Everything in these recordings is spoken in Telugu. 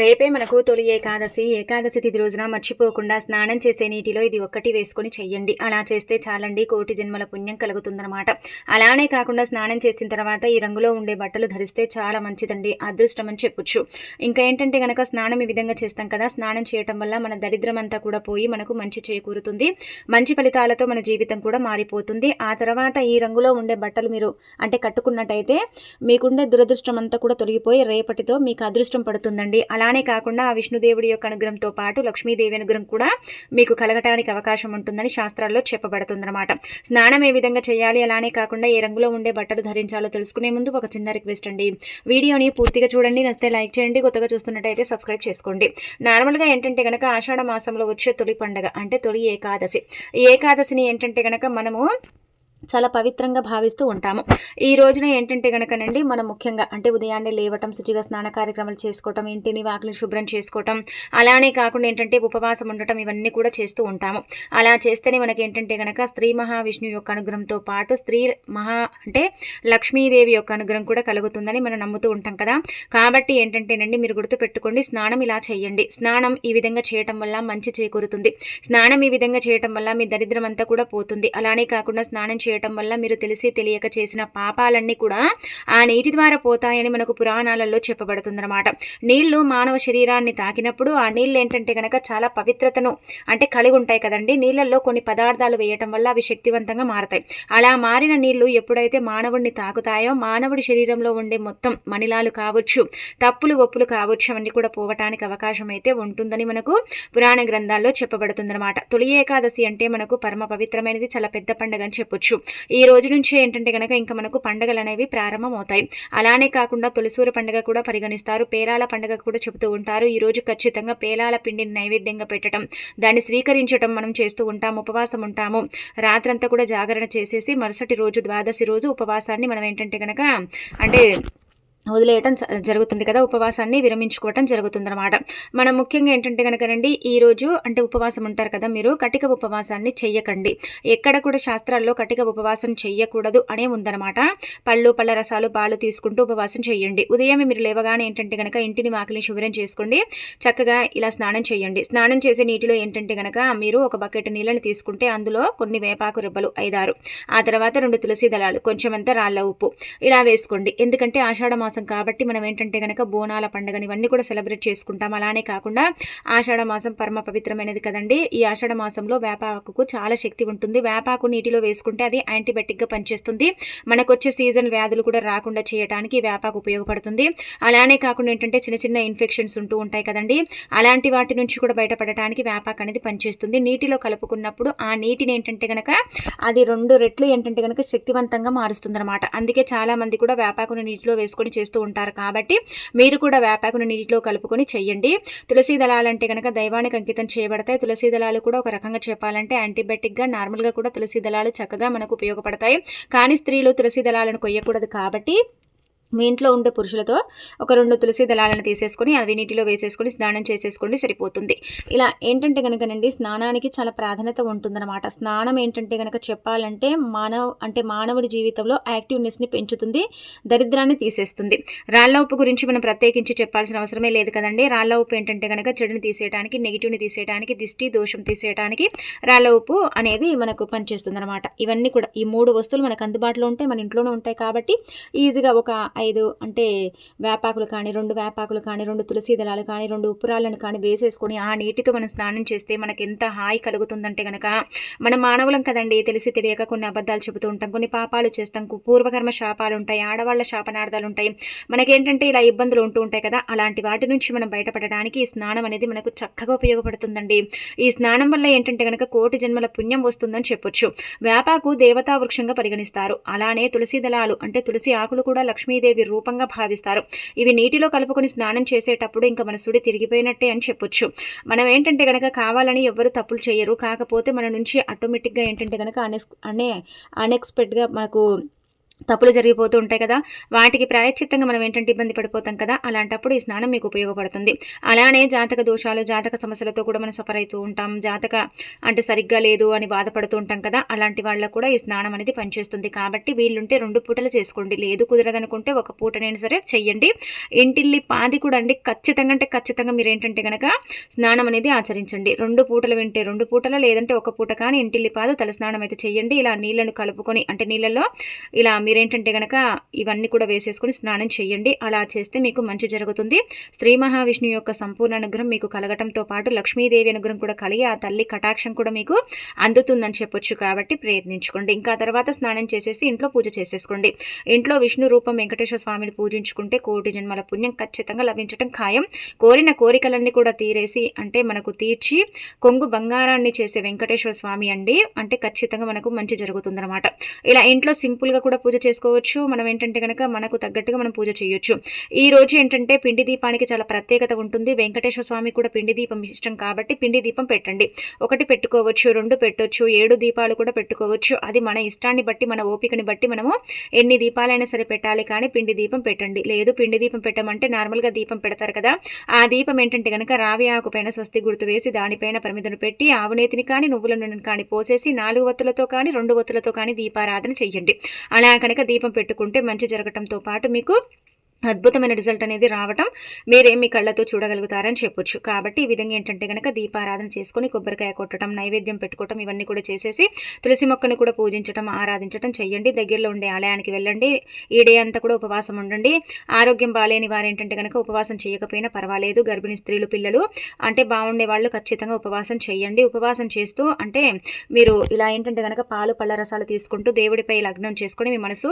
రేపే మనకు తొలి ఏకాదశి. ఏకాదశి తిథి రోజున మర్చిపోకుండా స్నానం చేసే నీటిలో ఇది ఒక్కటి వేసుకొని చెయ్యండి. అలా చేస్తే చాలండి కోటి జన్మల పుణ్యం కలుగుతుందన్నమాట. అలానే కాకుండా స్నానం చేసిన తర్వాత ఈ రంగులో ఉండే బట్టలు ధరిస్తే చాలా మంచిదండి అదృష్టం అని చెప్పొచ్చు. ఇంకా ఏంటంటే గనక స్నానం ఈ విధంగా చేస్తాం కదా స్నానం చేయటం వల్ల మన దరిద్రం అంతా కూడా పోయి మనకు మంచి చేకూరుతుంది. మంచి ఫలితాలతో మన జీవితం కూడా మారిపోతుంది. ఆ తర్వాత ఈ రంగులో ఉండే బట్టలు మీరు అంటే కట్టుకున్నట్టయితే మీకుండే దురదృష్టం అంతా కూడా తొలగిపోయి రేపటితో మీకు అదృష్టం పడుతుందండి. అలా అలానే కాకుండా ఆ విష్ణుదేవుడి యొక్క అనుగ్రహంతో పాటు లక్ష్మీదేవి అనుగ్రహం కూడా మీకు కలగటానికి అవకాశం ఉంటుందని శాస్త్రాల్లో చెప్పబడుతుందన్నమాట. స్నానం ఏ విధంగా చేయాలి? అలానే కాకుండా ఏ రంగులో ఉండే బట్టలు ధరించాలో తెలుసుకునే ముందు ఒక చిన్న రిక్వెస్ట్ అండి. వీడియోని పూర్తిగా చూడండి నచ్చితే లైక్ చేయండి కొత్తగా చూస్తున్నట్టయితే సబ్స్క్రైబ్ చేసుకోండి. నార్మల్గా ఏంటంటే కనుక ఆషాఢ మాసంలో వచ్చే తొలి పండగ అంటే తొలి ఏకాదశి. ఏకాదశిని ఏంటంటే కనుక మనము చాలా పవిత్రంగా భావిస్తూ ఉంటాము. ఈ రోజున ఏంటంటే కనుకనండి మనం ముఖ్యంగా అంటే ఉదయాన్నే లేవటం శుచిగా స్నాన కార్యక్రమాలు చేసుకోవటం ఇంటిని వాకిలు శుభ్రం చేసుకోవటం అలానే కాకుండా ఏంటంటే ఉపవాసం ఉండటం ఇవన్నీ కూడా చేస్తూ ఉంటాము. అలా చేస్తేనే మనకి ఏంటంటే కనుక స్త్రీ మహావిష్ణు యొక్క అనుగ్రహంతో పాటు స్త్రీ మహా అంటే లక్ష్మీదేవి యొక్క అనుగ్రహం కూడా కలుగుతుందని మనం నమ్ముతూ ఉంటాం కదా. కాబట్టి ఏంటంటేనండి మీరు గుర్తుపెట్టుకోండి స్నానం ఇలా చేయండి. స్నానం ఈ విధంగా చేయటం వల్ల మంచి చేకూరుతుంది. స్నానం ఈ విధంగా చేయటం వల్ల మీ దరిద్రం అంతా కూడా పోతుంది. అలానే కాకుండా స్నానం చేయటం వల్ల మీరు తెలిసి తెలియక చేసిన పాపాలన్నీ కూడా ఆ నీటి ద్వారా పోతాయని మనకు పురాణాలలో చెప్పబడుతుందన్నమాట. నీళ్ళు మానవ శరీరాన్ని తాకినప్పుడు ఆ నీళ్ళు ఏంటంటే కనుక చాలా పవిత్రతను అంటే కలిగి ఉంటాయి కదండి. నీళ్ళల్లో కొన్ని పదార్థాలు వేయటం వల్ల అవి శక్తివంతంగా మారతాయి. అలా మారిన నీళ్ళు ఎప్పుడైతే మానవుడిని తాకుతాయో మానవుడి శరీరంలో ఉండే మొత్తం మనిలాలు కావచ్చు తప్పులు ఒప్పులు కావచ్చు అవన్నీ కూడా పోవటానికి అవకాశం అయితే ఉంటుందని మనకు పురాణ గ్రంథాల్లో చెప్పబడుతుందన్నమాట. తొలి ఏకాదశి అంటే మనకు పరమ పవిత్రమైనది చాలా పెద్ద పండుగ అని చెప్పొచ్చు. ఈ రోజు నుంచి ఏంటంటే కనుక ఇంకా మనకు పండుగలు అనేవి ప్రారంభమవుతాయి. అలానే కాకుండా తొలిసూరు పండుగ కూడా పరిగణిస్తారు. పేలాల పండుగ కూడా చెబుతూ ఉంటారు. ఈ రోజు ఖచ్చితంగా పేలాల పిండిని నైవేద్యంగా పెట్టడం దాన్ని స్వీకరించడం మనం చేస్తూ ఉంటాము ఉపవాసం ఉంటాము. రాత్రంతా కూడా జాగరణ చేసేసి మరుసటి రోజు ద్వాదశి రోజు ఉపవాసాన్ని మనం ఏంటంటే కనుక అంటే వదిలేయటం జరుగుతుంది కదా. ఉపవాసాన్ని విరమించుకోవటం జరుగుతుందన్నమాట. మనం ముఖ్యంగా ఏంటంటే కనుకనండి ఈరోజు అంటే ఉపవాసం ఉంటారు కదా మీరు కటిక ఉపవాసాన్ని చెయ్యకండి. ఎక్కడ కూడా శాస్త్రాల్లో కటిక ఉపవాసం చెయ్యకూడదు అనే ఉందన్నమాట. పళ్ళు పళ్ళ రసాలు పాలు తీసుకుంటూ ఉపవాసం చేయండి ఉదయం మీరు లేవగానే ఏంటంటే కనుక ఇంటిని వాకిలి శుభ్రం చేసుకోండి. చక్కగా ఇలా స్నానం చేయండి స్నానం చేసే నీటిలో ఏంటంటే కనుక మీరు ఒక బకెట్ నీళ్ళని తీసుకుంటే అందులో కొన్ని వేపాకు రెబ్బలు ఐదారు. ఆ తర్వాత రెండు తులసి దళాలు కొంచెం అంతా రాళ్ళ ఉప్పు. ఇలా వేసుకోండి. ఎందుకంటే ఆషాఢ మాసం మాసం కాబట్టి మనం ఏంటంటే కనుక బోనాల పండుగని ఇవన్నీ కూడా సెలబ్రేట్ చేసుకుంటాం. అలానే కాకుండా ఆషాఢ మాసం పరమ పవిత్రమైనది కదండి. ఈ ఆషాఢ మాసంలో వేపాకుకు చాలా శక్తి ఉంటుంది. వేపాకు నీటిలో వేసుకుంటే అది యాంటీబయాటిక్గా పనిచేస్తుంది. మనకు వచ్చే సీజన్ వ్యాధులు కూడా రాకుండా చేయడానికి వేపాకు ఉపయోగపడుతుంది. అలానే కాకుండా ఏంటంటే చిన్న చిన్న ఇన్ఫెక్షన్స్ ఉంటూ ఉంటాయి కదండి. అలాంటి వాటి నుంచి కూడా బయటపడటానికి వేపాకు అనేది పనిచేస్తుంది. నీటిలో కలుపుకున్నప్పుడు ఆ నీటిని ఏంటంటే కనుక అది రెండు రెట్లు ఏంటంటే కనుక శక్తివంతంగా మారుస్తుంది అందుకే చాలా మంది కూడా వేపాకును నీటిలో వేసుకొని చేస్తూ ఉంటారు. కాబట్టి మీరు కూడా వేపాకును నీటిలో కలుపుకొని చెయ్యండి. తులసి దళాలంటే కనుక దైవానికి అంకితం చేయబడతాయి. తులసి దళాలు కూడా ఒక రకంగా చెప్పాలంటే యాంటీబయాటిక్గా నార్మల్గా కూడా తులసి దళాలు చక్కగా మనకు ఉపయోగపడతాయి. కానీ స్త్రీలు తులసి దళాలను కొయ్యకూడదు కాబట్టి మీ ఇంట్లో ఉండే పురుషులతో ఒక రెండు తులసి దళాలను తీసేసుకొని అవి నీటిలో వేసేసుకొని స్నానం చేసేసుకోండి సరిపోతుంది. ఇలా ఏంటంటే కనుకనండి స్నానానికి చాలా ప్రాధాన్యత ఉంటుందన్నమాట. స్నానం ఏంటంటే కనుక చెప్పాలంటే మానవ అంటే మానవుడి జీవితంలో యాక్టివ్నెస్ని పెంచుతుంది దరిద్రాన్ని తీసేస్తుంది. రాళ్ళ ఉప్పు గురించి మనం ప్రత్యేకించి చెప్పాల్సిన అవసరమే లేదు కదండి. రాళ్ళ ఉప్పు ఏంటంటే కనుక చెడుని తీసేయడానికి నెగిటివ్ని తీసేయడానికి దిష్టి దోషం తీసేయడానికి రాళ్ళ ఉప్పు అనేది మనకు పనిచేస్తుంది అనమాట ఇవన్నీ కూడా ఈ మూడు వస్తువులు మనకు అందుబాటులో ఉంటాయి మన ఇంట్లోనే ఉంటాయి కాబట్టి ఈజీగా ఒక ఐదు అంటే వేపాకులు కానీ రెండు వేపాకులు కానీ రెండు తులసి దళాలు కానీ రెండు ఉప్పురాలను కానీ వేసేసుకొని ఆ నీటితో మనం స్నానం చేస్తే మనకి ఎంత హాయి కలుగుతుందంటే కనుక మన మానవులం కదండి తెలిసి తెలియక కొన్ని అబద్ధాలు చెబుతూ ఉంటాం. కొన్ని పాపాలు చేస్తాం. పూర్వకర్మ శాపాలు ఉంటాయి. ఆడవాళ్ళ శాపనార్థాలు ఉంటాయి. మనకేంటంటే ఇలా ఇబ్బందులు ఉంటూ ఉంటాయి కదా అలాంటి వాటి నుంచి మనం బయటపడడానికి ఈ స్నానం అనేది మనకు చక్కగా ఉపయోగపడుతుందండి. ఈ స్నానం వల్ల ఏంటంటే కనుక కోటి జన్మల పుణ్యం వస్తుందని చెప్పొచ్చు. వేపాకు దేవతా వృక్షంగా పరిగణిస్తారు. అలానే తులసి దళాలు అంటే తులసి ఆకులు కూడా లక్ష్మీదేవి రూపంగా భావిస్తారు. ఇవి నీటిలో కలుపుకొని స్నానం చేసేటప్పుడు ఇంకా మన సుడి తిరిగిపోయినట్టే అని చెప్పొచ్చు. మనం ఏంటంటే కనుక కావాలని ఎవరు తప్పులు చేయరు. కాకపోతే మన నుంచి ఆటోమేటిక్గా ఏంటంటే కనుక అనే అనే అన్ఎక్స్పెక్ట్గా మనకు తప్పులు జరిగిపోతూ ఉంటాయి కదా. వాటికి ప్రాయశ్చిత్తంగా మనం ఏంటంటే ఇబ్బంది పడిపోతాం కదా. అలాంటప్పుడు ఈ స్నానం మీకు ఉపయోగపడుతుంది. అలానే జాతక దోషాలు జాతక సమస్యలతో కూడా మనం సఫర్ అవుతూ ఉంటాం. జాతక అంటే సరిగ్గా లేదు అని బాధపడుతూ ఉంటాం కదా. అలాంటి వాళ్ళకు కూడా ఈ స్నానం అనేది పనిచేస్తుంది. కాబట్టి వీళ్ళుంటే రెండు పూటలు చేసుకోండి. లేదు కుదరదనుకుంటే ఒక పూటనైనా సరే చెయ్యండి. ఇంటిల్లి పాది కూడా అండి. ఖచ్చితంగా అంటే ఖచ్చితంగా మీరు ఏంటంటే కనుక స్నానం అనేది ఆచరించండి. రెండు పూటలు వింటే రెండు పూటల లేదంటే ఒక పూట కానీ ఇంటిల్లి పాదు తల స్నానం అయితే చెయ్యండి. ఇలా నీళ్ళను కలుపుకొని అంటే నీళ్ళల్లో ఇలా మీరేంటంటే కనుక ఇవన్నీ కూడా వేసేసుకొని స్నానం చేయండి అలా చేస్తే మీకు మంచి జరుగుతుంది. శ్రీ మహావిష్ణు యొక్క సంపూర్ణ అనుగ్రహం మీకు కలగటంతో పాటు లక్ష్మీదేవి అనుగ్రహం కూడా కలిగి ఆ తల్లి కటాక్షం కూడా మీకు అందుతుందని చెప్పొచ్చు కాబట్టి ప్రయత్నించుకోండి. ఇంకా తర్వాత స్నానం చేసేసి ఇంట్లో పూజ చేసేసుకోండి. ఇంట్లో విష్ణు రూపం వెంకటేశ్వర స్వామిని పూజించుకుంటే కోటి జన్మల పుణ్యం ఖచ్చితంగా లభించడం ఖాయం. కోరిన కోరికలన్నీ కూడా తీరేసి అంటే మనకు తీర్చి కొంగు బంగారాన్ని చేసే వెంకటేశ్వర స్వామి అండి. అంటే ఖచ్చితంగా మనకు మంచి జరుగుతుందన్నమాట. ఇలా ఇంట్లో సింపుల్గా కూడా పూజ పూజ చేసుకోవచ్చు. మనం ఏంటంటే కనుక మనకు తగ్గట్టుగా మనం పూజ చేయొచ్చు. ఈ రోజు ఏంటంటే పిండి దీపానికి చాలా ప్రత్యేకత ఉంటుంది. వెంకటేశ్వర స్వామి కూడా పిండి దీపం ఇష్టం కాబట్టి పిండి దీపం పెట్టండి. ఒకటి పెట్టుకోవచ్చు రెండు పెట్టొచ్చు ఏడు దీపాలు కూడా పెట్టుకోవచ్చు. అది మన ఇష్టాన్ని బట్టి మన ఓపికని బట్టి మనము ఎన్ని దీపాలైనా సరే పెట్టాలి కానీ పిండి దీపం పెట్టండి. లేదు పిండి దీపం పెట్టమంటే నార్మల్గా దీపం పెడతారు కదా. ఆ దీపం ఏంటంటే కనుక రావి ఆకు పైన స్వస్తి గుర్తు వేసి దానిపైన ప్రమిదను పెట్టి ఆవునేతిని కానీ నువ్వుల నూనెను కానీ పోసేసి నాలుగు వత్తులతో కానీ రెండు వత్తులతో కానీ దీపారాధన చెయ్యండి. అలా కనుక దీపం పెట్టుకుంటే మంచి జరగటంతో పాటు మీకు అద్భుతమైన రిజల్ట్ అనేది రావటం మీరేమి కళ్ళతో చూడగలుగుతారని చెప్పొచ్చు. కాబట్టి ఈ విధంగా ఏంటంటే కనుక దీపారాధన చేసుకొని కొబ్బరికాయ కొట్టడం నైవేద్యం పెట్టుకోవటం ఇవన్నీ కూడా చేసేసి తులసి మొక్కని కూడా పూజించడం ఆరాధించడం చేయండి దగ్గరలో ఉండే ఆలయానికి వెళ్ళండి. ఈ డే అంతా కూడా ఉపవాసం ఉండండి. ఆరోగ్యం బాగాలేని వారు ఏంటంటే కనుక ఉపవాసం చేయకపోయినా పర్వాలేదు. గర్భిణీ స్త్రీలు పిల్లలు అంటే బాగుండే వాళ్ళు ఖచ్చితంగా ఉపవాసం చేయండి ఉపవాసం చేస్తూ అంటే మీరు ఇలా ఏంటంటే కనుక పాలు పళ్ళ రసాలు తీసుకుంటూ దేవుడిపై లగ్నం చేసుకొని మీ మనసు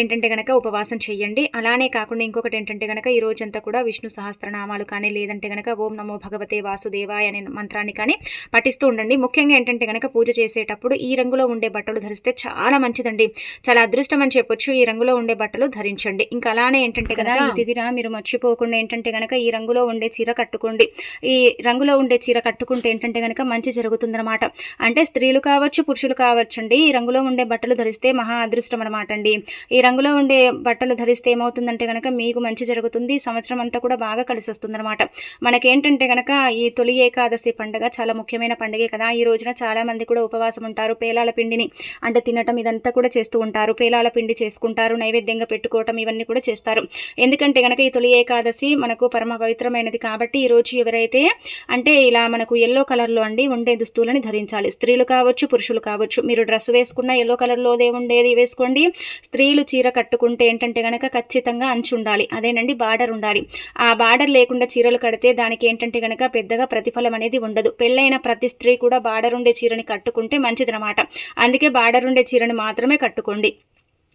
ఏంటంటే కనుక ఉపవాసం చేయండి అలానే కాకుండా ఇంకొకటి ఏంటంటే కనుక ఈ రోజంతా కూడా విష్ణు సహస్రనామాలు కానీ లేదంటే కనుక ఓం నమో భగవతే వాసుదేవాయ అనే మంత్రాన్ని కానీ పఠిస్తూ ఉండండి. ముఖ్యంగా ఏంటంటే కనుక పూజ చేసేటప్పుడు ఈ రంగులో ఉండే బట్టలు ధరిస్తే చాలా మంచిదండి. చాలా అదృష్టం అని చెప్పొచ్చు. ఈ రంగులో ఉండే బట్టలు ధరించండి. ఇంకా అలానే ఏంటంటే కదా ఈ తిదిరా మీరు మర్చిపోకుండా ఏంటంటే కనుక ఈ రంగులో ఉండే చీర కట్టుకోండి. ఈ రంగులో ఉండే చీర కట్టుకుంటే ఏంటంటే కనుక మంచి జరుగుతుందన్నమాట. అంటే స్త్రీలు కావచ్చు పురుషులు కావచ్చు అండి ఈ రంగులో ఉండే బట్టలు ధరిస్తే మహా అదృష్టం అనమాట అండి. ఈ రంగులో ఉండే బట్టలు ధరిస్తే ఏమవుతుందంటే కనుక మీకు మంచి జరుగుతుంది. సంవత్సరం అంతా కూడా బాగా కలిసి వస్తుందన్నమాట మనకేంటంటే కనుక ఈ తొలి ఏకాదశి పండుగ చాలా ముఖ్యమైన పండుగే కదా. ఈ రోజున చాలామంది కూడా ఉపవాసం ఉంటారు. పేలాల పిండిని అంటే తినటం ఇదంతా కూడా చేస్తూ ఉంటారు. పేలాల పిండి చేసుకుంటారు. నైవేద్యంగా పెట్టుకోవటం ఇవన్నీ కూడా చేస్తారు. ఎందుకంటే కనుక ఈ తొలి ఏకాదశి మనకు పరమ పవిత్రమైనది కాబట్టి ఈ రోజు ఎవరైతే అంటే ఇలా మనకు ఎల్లో కలర్లో అండి ఉండే దుస్తువులని ధరించాలి. స్త్రీలు కావచ్చు పురుషులు కావచ్చు. మీరు డ్రెస్ వేసుకున్న ఎల్లో కలర్లోదే ఉండేది. వేసుకోండి స్త్రీలు చీర కట్టుకుంటే ఏంటంటే కనుక ఖచ్చితంగా అంచు ఉండాలి. అదేనండి బార్డర్ ఉండాలి. ఆ బార్డర్ లేకుండా చీరలు కడితే దానికి ఏంటంటే కనుక పెద్దగా ప్రతిఫలం అనేది ఉండదు. పెళ్ళైన ప్రతి స్త్రీ కూడా బార్డర్ ఉండే చీరని కట్టుకుంటే మంచిదనమాట అందుకే బార్డర్ ఉండే చీరని మాత్రమే కట్టుకోండి.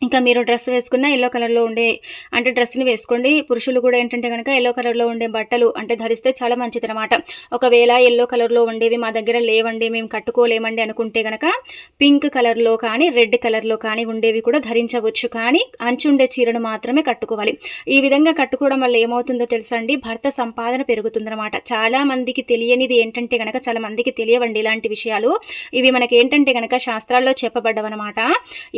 ఇంకా మీరు డ్రెస్ వేసుకున్న ఎల్లో కలర్లో ఉండే అంటే డ్రెస్ని వేసుకోండి. పురుషులు కూడా ఏంటంటే కనుక ఎల్లో కలర్లో ఉండే బట్టలు అంటే ధరిస్తే చాలా మంచిది అనమాట ఒకవేళ ఎల్లో కలర్లో ఉండేవి మా దగ్గర లేవండి మేము కట్టుకోలేమండి అనుకుంటే కనుక పింక్ కలర్లో కానీ రెడ్ కలర్లో కానీ ఉండేవి కూడా ధరించవచ్చు. కానీ అంచుండే చీరను మాత్రమే కట్టుకోవాలి. ఈ విధంగా కట్టుకోవడం వల్ల ఏమవుతుందో తెలుసండి? భర్త సంపాదన పెరుగుతుందనమాట చాలా మందికి తెలియనిది ఏంటంటే కనుక చాలా మందికి తెలియవండి ఇలాంటి విషయాలు. ఇవి మనకి ఏంటంటే కనుక శాస్త్రాల్లో చెప్పబడ్డవన్నమాట.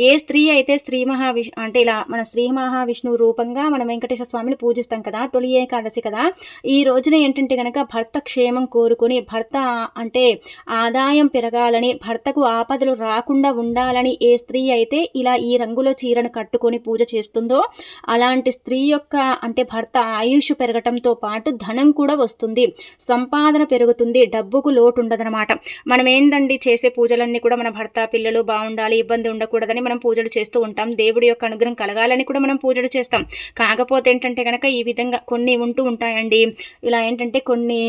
ఏ స్త్రీ అయితే స్త్రీ మహావిష్ణు అంటే ఇలా మన శ్రీ మహావిష్ణువు రూపంగా మనం వెంకటేశ్వర స్వామిని పూజిస్తాం కదా తొలి ఏకాదశి కదా ఈ రోజున ఏంటంటే కనుక భర్త క్షేమం కోరుకొని భర్త అంటే ఆదాయం పెరగాలని భర్తకు ఆపదలు రాకుండా ఉండాలని ఏ స్త్రీ అయితే ఇలా ఈ రంగులో చీరను కట్టుకొని పూజ చేస్తుందో అలాంటి స్త్రీ యొక్క అంటే భర్త ఆయుష్ పెరగటంతో పాటు ధనం కూడా వస్తుంది సంపాదన పెరుగుతుంది డబ్బుకు లోటు ఉండదనమాట మనం ఏందండి చేసే పూజలన్నీ కూడా మన భర్త పిల్లలు బాగుండాలి ఇబ్బంది ఉండకూడదని మనం పూజలు చేస్తూ ఉంటాం. దేవుడి యొక్క అనుగ్రహం కలగాలని కూడా మనం పూజలు చేస్తాం. కాకపోతే ఏంటంటే కనుక ఈ విధంగా కొన్ని ఉంటూ ఉంటాయండి. ఇలా ఏంటంటే కొన్ని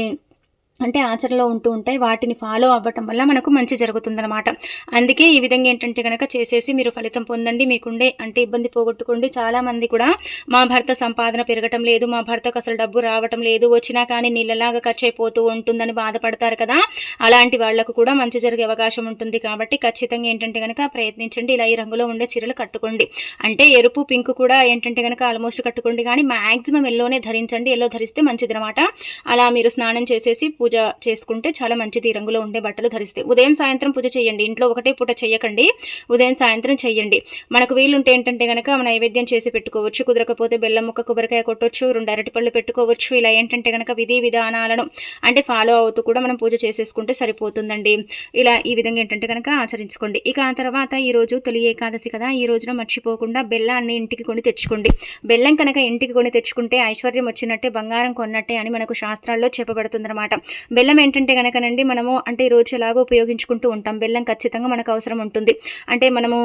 అంటే ఆచరణలో ఉంటూ ఉంటాయి. వాటిని ఫాలో అవ్వటం వల్ల మనకు మంచి జరుగుతుందనమాట అందుకే ఈ విధంగా ఏంటంటే కనుక చేసేసి మీరు ఫలితం పొందండి. మీకుండే అంటే ఇబ్బంది పోగొట్టుకోండి. చాలామంది కూడా మా భర్త సంపాదన పెరగటం లేదు. మా భర్తకు అసలు డబ్బు రావటం లేదు. వచ్చినా కానీ నీళ్ళలాగా ఖర్చు అయిపోతూ ఉంటుందని బాధపడతారు కదా. అలాంటి వాళ్ళకు కూడా మంచి జరిగే అవకాశం ఉంటుంది కాబట్టి ఖచ్చితంగా ఏంటంటే కనుక ప్రయత్నించండి. ఇలా ఈ రంగులో ఉండే చీరలు కట్టుకోండి. అంటే ఎరుపు పింక్ కూడా ఏంటంటే కనుక ఆల్మోస్ట్ కట్టుకోండి. కానీ మ్యాక్సిమం ఎల్లోనే ధరించండి. ఎల్లో ధరిస్తే మంచిది అనమాట అలా మీరు స్నానం చేసేసి పూజ పూజ చేసుకుంటే చాలా మంచిది. రంగులో ఉండే బట్టలు ధరిస్తే. ఉదయం సాయంత్రం పూజ చేయండి. ఇంట్లో ఒకటే పూట చేయకండి. ఉదయం సాయంత్రం చేయండి. మనకు వీలుంటే ఏంటంటే కనుక మన నైవేద్యం చేసి పెట్టుకోవచ్చు. కుదరకపోతే బెల్లం ముక్క కొబ్బరికాయ కొట్టొచ్చు. రెండు అరటిపళ్ళు పెట్టుకోవచ్చు. ఇలా ఏంటంటే కనుక విధి విధానాలను అంటే ఫాలో అవుతూ కూడా మనం పూజ చేసేసుకుంటే సరిపోతుందండి. ఇలా ఈ విధంగా ఏంటంటే కనుక ఆచరించుకోండి. ఇక ఆ తర్వాత ఈరోజు తొలి ఏకాదశి కదా. ఈ రోజున మర్చిపోకుండా బెల్లాన్ని ఇంటికి కొని తెచ్చుకోండి. బెల్లం కనుక ఇంటికి కొని తెచ్చుకుంటే ఐశ్వర్యం వచ్చినట్టే బంగారం కొన్నట్టే అని మనకు శాస్త్రాల్లో చెప్పబడుతుందన్నమాట. బెల్లం ఏంటంటే కనుకనండి మనము అంటే రోజు ఎలాగో ఉపయోగించుకుంటూ ఉంటాం. బెల్లం ఖచ్చితంగా మనకు అవసరం ఉంటుంది. అంటే మనము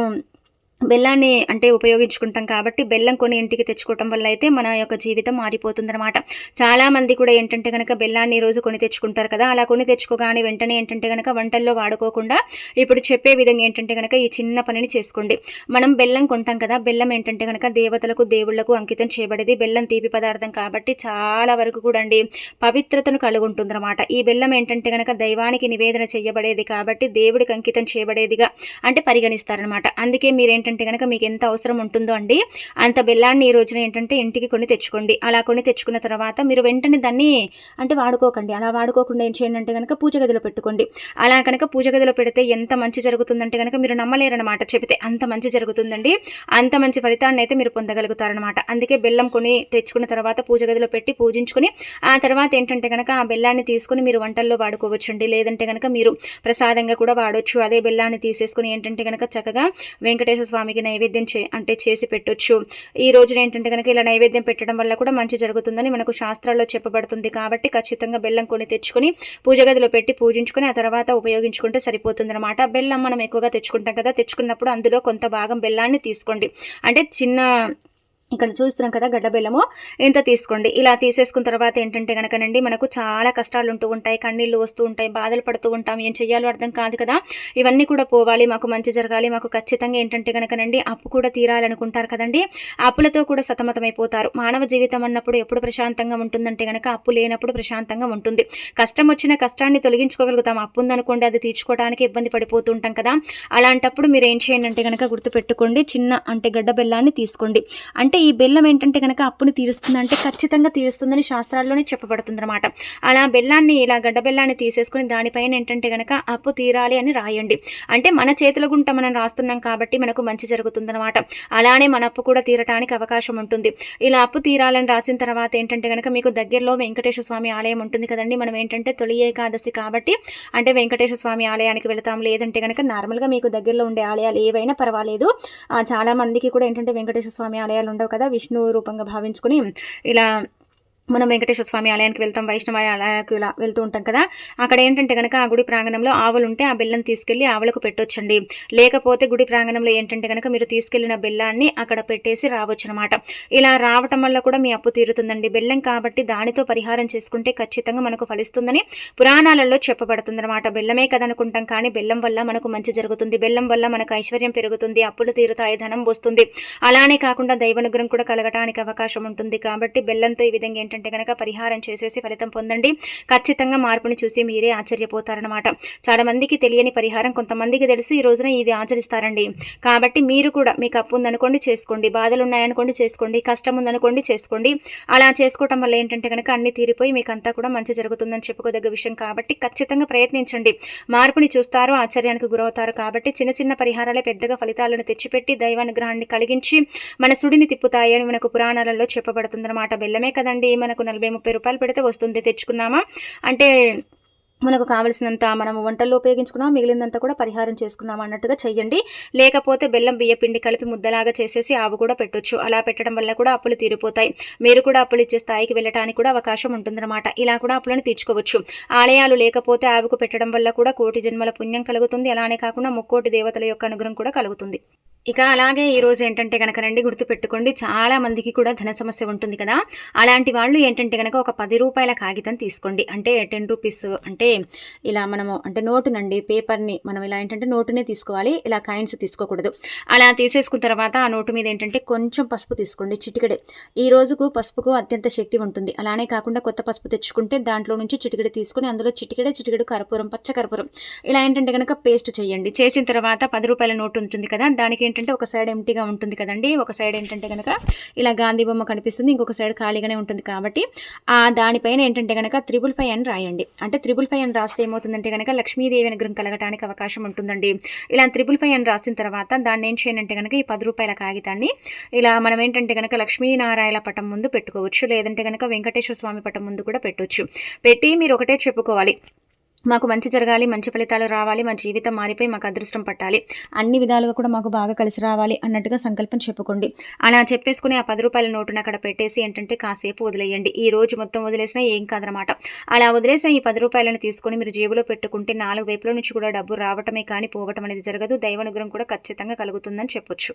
బెల్లాన్ని అంటే ఉపయోగించుకుంటాం కాబట్టి బెల్లం కొని ఇంటికి తెచ్చుకోవటం వల్ల అయితే మన యొక్క జీవితం మారిపోతుందన్నమాట. చాలామంది కూడా ఏంటంటే కనుక బెల్లాన్ని రోజు కొని తెచ్చుకుంటారు కదా అలా కొని తెచ్చుకోగానే వెంటనే ఏంటంటే కనుక వంటల్లో వాడుకోకుండా ఇప్పుడు చెప్పే విధంగా ఏంటంటే కనుక ఈ చిన్న పనిని చేసుకోండి. మనం బెల్లం కొంటాం కదా బెల్లం ఏంటంటే కనుక దేవతలకు దేవుళ్ళకు అంకితం చేయబడేది బెల్లం తీపి పదార్థం కాబట్టి చాలా వరకు కూడా అండి పవిత్రతను కలుగుంటుందన్నమాట. ఈ బెల్లం ఏంటంటే కనుక దైవానికి నివేదన చేయబడేది కాబట్టి దేవుడికి అంకితం చేయబడేదిగా అంటే పరిగణిస్తారనమాట అందుకే మీరేంటి ఏంటంటే కనుక మీకు ఎంత అవసరం ఉంటుందో అండి అంత బెల్లాన్ని ఈ రోజున ఏంటంటే ఇంటికి కొని తెచ్చుకోండి. అలా కొని తెచ్చుకున్న తర్వాత మీరు వెంటనే దాన్ని అంటే వాడుకోకండి. అలా వాడుకోకుండా ఏం చేయండి అంటే కనుక పూజ గదిలో పెట్టుకోండి. అలా కనుక పూజ గదిలో పెడితే ఎంత మంచి జరుగుతుందంటే కనుక మీరు నమ్మలేరనమాట చెబితే అంత మంచి జరుగుతుందండి. అంత మంచి ఫలితాన్ని అయితే మీరు పొందగలుగుతారనమాట అందుకే బెల్లం కొని తెచ్చుకున్న తర్వాత పూజ గదిలో పెట్టి పూజించుకుని ఆ తర్వాత ఏంటంటే కనుక ఆ బెల్లాన్ని తీసుకుని మీరు వంటల్లో వాడుకోవచ్చండి. లేదంటే కనుక మీరు ప్రసాదంగా కూడా వాడవచ్చు అదే బెల్లాన్ని తీసేసుకుని ఏంటంటే కనుక చక్కగా వెంకటేశ్వర స్వామికి నైవేద్యం చే అంటే చేసి పెట్టొచ్చు. ఈ రోజున ఏంటంటే కనుక ఇలా నైవేద్యం పెట్టడం వల్ల కూడా మంచి జరుగుతుందని మనకు శాస్త్రాల్లో చెప్పబడుతుంది కాబట్టి ఖచ్చితంగా బెల్లం కొని తెచ్చుకొని పూజ గదిలో పెట్టి పూజించుకొని ఆ తర్వాత ఉపయోగించుకుంటే సరిపోతుంది అనమాట బెల్లం మనం ఎక్కువగా తెచ్చుకుంటాం కదా తెచ్చుకున్నప్పుడు అందులో కొంత భాగం బెల్లాన్ని తీసుకోండి. అంటే చిన్న ఇక్కడ చూస్తున్నాం కదా గడ్డ బెల్లము. ఇంత తీసుకోండి. ఇలా తీసేసుకున్న తర్వాత ఏంటంటే కనుకనండి మనకు చాలా కష్టాలు ఉంటూ ఉంటాయి. కన్నీళ్ళు వస్తూ ఉంటాయి బాధలు పడుతూ ఉంటాం. ఏం చేయాలో అర్థం కాదు కదా. ఇవన్నీ కూడా పోవాలి మాకు మంచి జరగాలి. మాకు ఖచ్చితంగా ఏంటంటే కనుకనండి అప్పు కూడా తీరాలనుకుంటారు కదండి. అప్పులతో కూడా సతమతమైపోతారు. మానవ జీవితం అన్నప్పుడు ఎప్పుడు ప్రశాంతంగా ఉంటుందంటే కనుక అప్పు లేనప్పుడు ప్రశాంతంగా ఉంటుంది. కష్టం వచ్చిన కష్టాన్ని తొలగించుకోగలుగుతాం. అప్పు ఉందనుకోండి అది తీర్చుకోవడానికి ఇబ్బంది పడిపోతుంటాం కదా. అలాంటప్పుడు మీరు ఏం చేయండి అంటే కనుక గుర్తుపెట్టుకోండి. చిన్న అంటే గడ్డ బెల్లాన్ని తీసుకోండి. అంటే అంటే ఈ బెల్లం ఏంటంటే కనుక అప్పుని తీరుస్తుంది అంటే ఖచ్చితంగా తీరుస్తుందని శాస్త్రాల్లోనే చెప్పబడుతుంది అనమాట అలా బెల్లాన్ని ఇలా గడ్డ బెల్లాన్ని తీసేసుకుని దానిపైన ఏంటంటే కనుక అప్పు తీరాలి అని రాయండి. అంటే మన చేతుల గుంట మనం రాస్తున్నాం కాబట్టి మనకు మంచి జరుగుతుందనమాట అలానే మన అప్పు కూడా తీరటానికి అవకాశం ఉంటుంది. ఇలా అప్పు తీరాలని రాసిన తర్వాత ఏంటంటే కనుక మీకు దగ్గరలో వెంకటేశ్వర స్వామి ఆలయం ఉంటుంది కదండి. మనం ఏంటంటే తొలి ఏకాదశి కాబట్టి అంటే వెంకటేశ్వర స్వామి ఆలయానికి వెళతాం. లేదంటే కనుక నార్మల్గా మీకు దగ్గరలో ఉండే ఆలయాలు ఏవైనా పర్వాలేదు. చాలా మందికి కూడా ఏంటంటే వెంకటేశ్వర స్వామి ఆలయాలు ఉండవు. కదా విష్ణు రూపంగా భావించుకుని ఇలా మనం వెంకటేశ్వర స్వామి ఆలయానికి వెళ్తాం వైష్ణవ ఆలయానికి ఇలా వెళ్తూ ఉంటాం కదా. అక్కడ ఏంటంటే కనుక ఆ గుడి ప్రాంగణంలో ఆవులు ఉంటే ఆ బెల్లం తీసుకెళ్ళి ఆవులకు పెట్టొచ్చండి. లేకపోతే గుడి ప్రాంగణంలో ఏంటంటే కనుక మీరు తీసుకెళ్ళిన బెల్లాన్ని అక్కడ పెట్టేసి రావచ్చు అనమాట ఇలా రావటం వల్ల కూడా మీ అప్పు తీరుతుందండి. బెల్లం కాబట్టి దానితో పరిహారం చేసుకుంటే ఖచ్చితంగా మనకు ఫలిస్తుందని పురాణాలలో చెప్పబడుతుంది అనమాట బెల్లమే కదనుకుంటాం కానీ బెల్లం వల్ల మనకు మంచి జరుగుతుంది. బెల్లం వల్ల మనకు ఐశ్వర్యం పెరుగుతుంది. అప్పులు తీరుతాయి ధనం వస్తుంది. అలానే కాకుండా దైవనుగ్రహం కూడా కలగటానికి అవకాశం ఉంటుంది కాబట్టి బెల్లంతో ఈ విధంగా ఏంటంటే ఏంటంటే కనుక పరిహారం చేసేసి ఫలితం పొందండి. ఖచ్చితంగా మార్పుని చూసి మీరే ఆశ్చర్యపోతారనమాట చాలా మందికి తెలియని పరిహారం కొంతమందికి తెలుసు ఈ రోజున ఇది ఆచరిస్తారండి. కాబట్టి మీరు కూడా మీకు అప్పు ఉందనుకోండి చేసుకోండి బాధలు ఉన్నాయనుకోండి చేసుకోండి కష్టం ఉందనుకోండి చేసుకోండి. అలా చేసుకోవటం వల్ల ఏంటంటే కనుక అన్ని తీరిపోయి మీకు అంతా కూడా మంచి జరుగుతుందని చెప్పుకోదగ్గ విషయం కాబట్టి ఖచ్చితంగా ప్రయత్నించండి. మార్పుని చూస్తారు ఆశ్చర్యానికి గురవుతారు కాబట్టి చిన్న చిన్న పరిహారాలే పెద్దగా ఫలితాలను తెచ్చిపెట్టి దైవానుగ్రహాన్ని కలిగించి మన సుడిని తిప్పుతాయని మనకు పురాణాలలో చెప్పబడుతుందన్నమాట. బెల్లమే కదండి మనకు నలభై ముప్పై రూపాయలు పెడితే వస్తుంది తెచ్చుకున్నామా? అంటే మనకు కావలసినంత మనం వంటల్లో ఉపయోగించుకున్నాం మిగిలినంత కూడా పరిహారం చేసుకున్నాం అన్నట్టుగా చెయ్యండి. లేకపోతే బెల్లం బియ్య పిండి కలిపి ముద్దలాగా చేసేసి ఆవు కూడా పెట్టొచ్చు. అలా పెట్టడం వల్ల కూడా అప్పులు తీరిపోతాయి. మీరు కూడా అప్పులు ఇచ్చే స్థాయికి వెళ్ళడానికి కూడా అవకాశం ఉంటుందన్నమాట. ఇలా కూడా అప్పులను తీర్చుకోవచ్చు. ఆలయాలు లేకపోతే ఆవుకు పెట్టడం వల్ల కూడా కోటి జన్మల పుణ్యం కలుగుతుంది. అలానే కాకుండా ముక్కోటి దేవతల యొక్క అనుగ్రహం కూడా కలుగుతుంది. ఇక అలాగే ఈరోజు ఏంటంటే కనుక రండి గుర్తుపెట్టుకోండి చాలా మందికి కూడా ధన సమస్య ఉంటుంది కదా. అలాంటి వాళ్ళు ఏంటంటే కనుక ఒక పది రూపాయల కాగితం తీసుకోండి. అంటే టెన్ రూపీస్ అంటే ఇలా మనము అంటే నోటునండి పేపర్ని మనం ఇలా ఏంటంటే నోటునే తీసుకోవాలి ఇలా కాయిన్స్ తీసుకోకూడదు. అలా తీసేసుకున్న తర్వాత ఆ నోటు మీద ఏంటంటే కొంచెం పసుపు తీసుకోండి చిటికడే. ఈ రోజుకు పసుపుకు అత్యంత శక్తి ఉంటుంది. అలానే కాకుండా కొత్త పసుపు తెచ్చుకుంటే దాంట్లో నుంచి చిటికడే తీసుకుని అందులో చిటికడే చిటికెడు కర్పూరం పచ్చ కర్పూరం ఇలా ఏంటంటే కనుక పేస్ట్ చేయండి. చేసిన తర్వాత పది రూపాయల నోటు ఉంటుంది కదా దానికి ఏంటంటే ఒక సైడ్ ఎంటీగా ఉంటుంది కదండి. ఒక సైడ్ ఏంటంటే కనుక ఇలా గాంధీ బొమ్మ కనిపిస్తుంది. ఇంకొక సైడ్ ఖాళీగానే ఉంటుంది కాబట్టి ఆ దానిపైన ఏంటంటే కనుక త్రిబుల్ ఫైవ్ అని రాయండి. అంటే త్రిబుల్ ఫైవ్ అని రాస్తే ఏమవుతుందంటే కనుక లక్ష్మీదేవి అనుగ్రహం కలగటానికి అవకాశం ఉంటుందండి. ఇలా త్రిబుల్ ఫైవ్ అని రాసిన తర్వాత దాన్ని ఏం చేయాలంటే కనుక ఈ పది రూపాయల కాగితాన్ని ఇలా మనం ఏంటంటే కనుక లక్ష్మీనారాయణ పటం ముందు పెట్టుకోవచ్చు. లేదంటే కనుక వెంకటేశ్వర స్వామి పటం ముందు కూడా పెట్టవచ్చు పెట్టి మీరు ఒకటే చెప్పుకోవాలి. మాకు మంచి జరగాలి మంచి ఫలితాలు రావాలి మా జీవితం మారిపోయి మాకు అదృష్టం పట్టాలి. అన్ని విధాలుగా కూడా మాకు బాగా కలిసి రావాలి అన్నట్టుగా సంకల్పం చెప్పుకోండి. అలా చెప్పేసుకుని ఆ పది రూపాయల నోటును అక్కడ పెట్టేసి ఏంటంటే కాసేపు వదిలేయండి. ఈ రోజు మొత్తం వదిలేసినా ఏం కాదనమాట అలా వదిలేసిన ఈ పది రూపాయలను తీసుకొని మీరు జేబులో పెట్టుకుంటే నాలుగు వైపుల నుంచి కూడా డబ్బు రావటమే కానీ పోవటం అనేది జరగదు. దైవానుగ్రహం కూడా ఖచ్చితంగా కలుగుతుందని చెప్పొచ్చు.